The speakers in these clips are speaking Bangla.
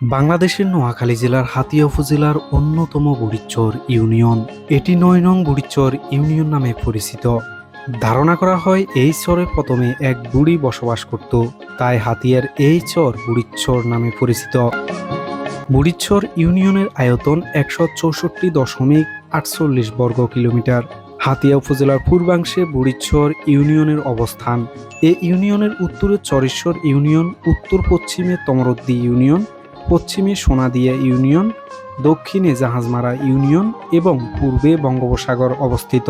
বাংলাদেশের নোয়াখালী জেলার হাতিয়া উপজেলার অন্যতম বুড়িচর ইউনিয়ন। এটি নয় নং বুড়িচর ইউনিয়ন নামে পরিচিত। ধারণা করা হয় এই চরে প্রথমে এক বুড়ি বসবাস করত, তাই হাতিয়ার এই চর বুড়িচ্ছর নামে পরিচিত। বুড়িচ্ছর ইউনিয়নের আয়তন একশো চৌষট্টি দশমিক আটচল্লিশ বর্গ কিলোমিটার। হাতিয়া উপজেলার পূর্বাংশে বুড়িচ্ছর ইউনিয়নের অবস্থান। এ ইউনিয়নের উত্তরে চরেশ্বর ইউনিয়ন, উত্তর পশ্চিমে তমরদ্দি ইউনিয়ন পশ্চিমে সোনাদিয়া ইউনিয়ন, দক্ষিণে জাহাজমারা ইউনিয়ন এবং পূর্বে বঙ্গোপসাগর অবস্থিত।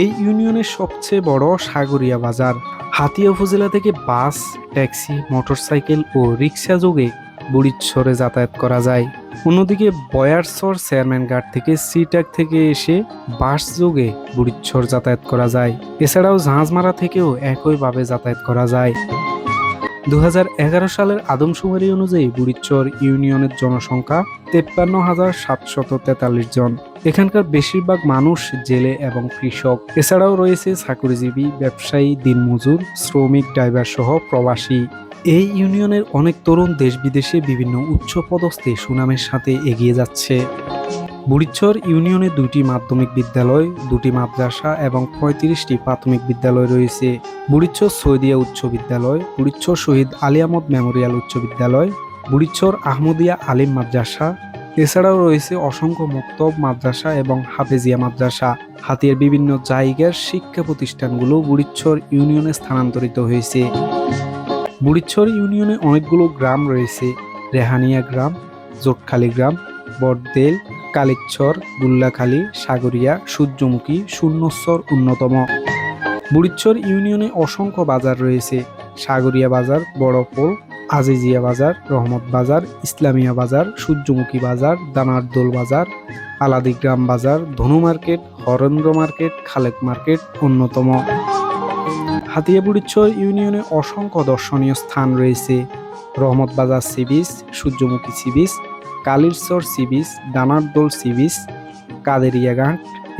এই ইউনিয়নের সবচেয়ে বড় সাগরিয়া বাজার। হাতিয়া উপজেলা থেকে বাস, ট্যাক্সি, মোটরসাইকেল ও রিক্সা যোগে বুড়িচ্ছরে যাতায়াত করা যায়। অন্যদিকে বয়ারসর চেয়ারম্যান ঘাট থেকে সিটাক থেকে এসে বাস যোগে বুড়িচ্ছর যাতায়াত করা যায়। এছাড়াও জাহাজমারা থেকেও একইভাবে যাতায়াত করা যায়। দু হাজার এগারো সালের আদমশুমারি অনুযায়ী বুড়িচ্চর ইউনিয়নের জনসংখ্যা তেপ্পান্ন হাজার সাতশত তেতাল্লিশ জন। এখানকার বেশিরভাগ মানুষ জেলে এবং কৃষক। এছাড়াও রয়েছে চাকরিজীবী, ব্যবসায়ী, দিনমজুর, শ্রমিক, ড্রাইভার সহ প্রবাসী। এই ইউনিয়নের অনেক তরুণ দেশ বিদেশে বিভিন্ন উচ্চ পদস্থে সুনামের সাথে এগিয়ে যাচ্ছে। বুড়িচ্চর ইউনিয়নে দুটি মাধ্যমিক বিদ্যালয়, দুটি মাদ্রাসা এবং পঁয়ত্রিশটি প্রাথমিক বিদ্যালয় রয়েছে। বুড়িচ্চর সৈদিয়া উচ্চ বিদ্যালয় বুড়িচ্চর শহীদ আলী আহমদ মেমোরিয়াল উচ্চ বিদ্যালয় বুড়িচ্চর আহমদিয়া আলিম মাদ্রাসা, এছাড়াও রয়েছে অসংখ্য মক্তব মাদ্রাসা এবং হাফেজিয়া মাদ্রাসা। হাতিয়ার বিভিন্ন জায়গার শিক্ষা প্রতিষ্ঠানগুলো বুড়িচ্ছর ইউনিয়নে স্থানান্তরিত হয়েছে। বুড়িচ্ছর ইউনিয়নে অনেকগুলো গ্রাম রয়েছে। রেহানিয়া গ্রাম, জোটখালি গ্রাম বড়দেল কালিচ্ছর গুল্লাখালী সাগরিয়া, সূর্যমুখী, শূন্যস্বর অন্যতম। বুড়িচ্ছর ইউনিয়নে অসংখ্য বাজার রয়েছে। সাগরিয়া বাজার, বড়পোল, আজিজিয়া বাজার, রহমত বাজার, ইসলামিয়া বাজার, সূর্যমুখী বাজার, দানারদোল বাজার, আলাদিগ্রাম বাজার, Dhanu market, Harendra market, Khalek market অন্যতম। হাতিয়া বুড়িচ্ছর ইউনিয়নে অসংখ্য দর্শনীয় স্থান রয়েছে। রহমত বাজার sea beach, Suryamukhi sea beach Kalirchar sea beach Danardol sea beach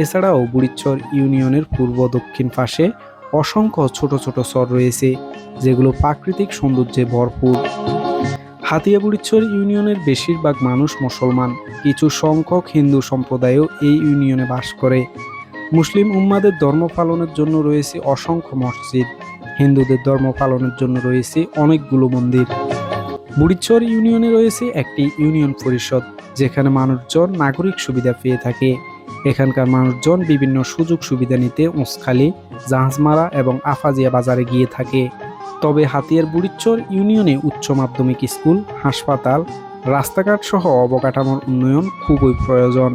এছাড়াও বুড়িচ্চর ইউনিয়নের পূর্ব দক্ষিণ পাশে অসংখ্য ছোট ছোট চর রয়েছে, যেগুলো প্রাকৃতিক সৌন্দর্যে ভরপুর। হাতিয়া বুড়িচ্চর ইউনিয়নের বেশিরভাগ মানুষ মুসলমান। কিছু সংখ্যক হিন্দু সম্প্রদায়ও এই ইউনিয়নে বাস করে। মুসলিম উম্মাদের ধর্ম পালনের জন্য রয়েছে অসংখ্য মসজিদ। হিন্দুদের ধর্ম পালনের জন্য রয়েছে অনেকগুলো মন্দির। বুড়িচ্চর ইউনিয়নে রয়েছে একটি ইউনিয়ন পরিষদ, যেখানে মানুষজন নাগরিক সুবিধা পেয়ে থাকে। এখানকার মানুষজন বিভিন্ন সুযোগ সুবিধা নিতে উঁসখালি জাহাজমারা এবং আফাজিয়া বাজারে গিয়ে থাকে। তবে হাতিয়ার বুড়িচর ইউনিয়নে উচ্চ মাধ্যমিক স্কুল, হাসপাতাল, রাস্তাঘাট সহ অবকাঠামোর উন্নয়ন খুবই প্রয়োজন।